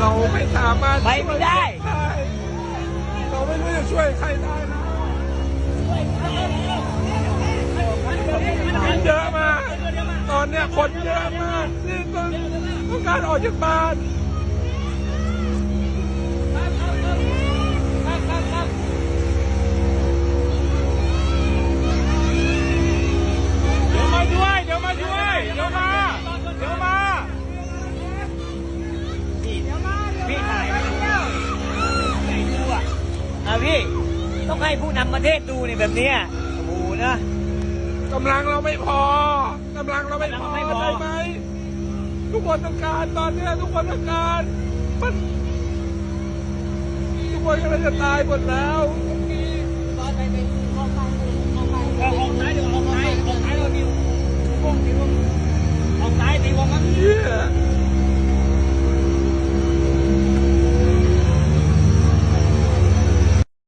เราไม่สามารถไปไม่ได้ช่วยเราไม่รู้จะช่วยใครได้นะคนเยอะมาก ตอนเนี้ยคนเยอะมากที่ต้องต้องการออกจากบ้าน พี่ ต้องให้ผู้นำประเทศดูนี่แบบเนี้ยโอ้โหนะ กำลังเราไม่พอกำลังเราไม่พอกำลังไม่พอ ได้ไหมทุกคนต้องการตอนเนี้ยทุกคนต้องการมันทุกคนกำลังจะตายหมดแล้ว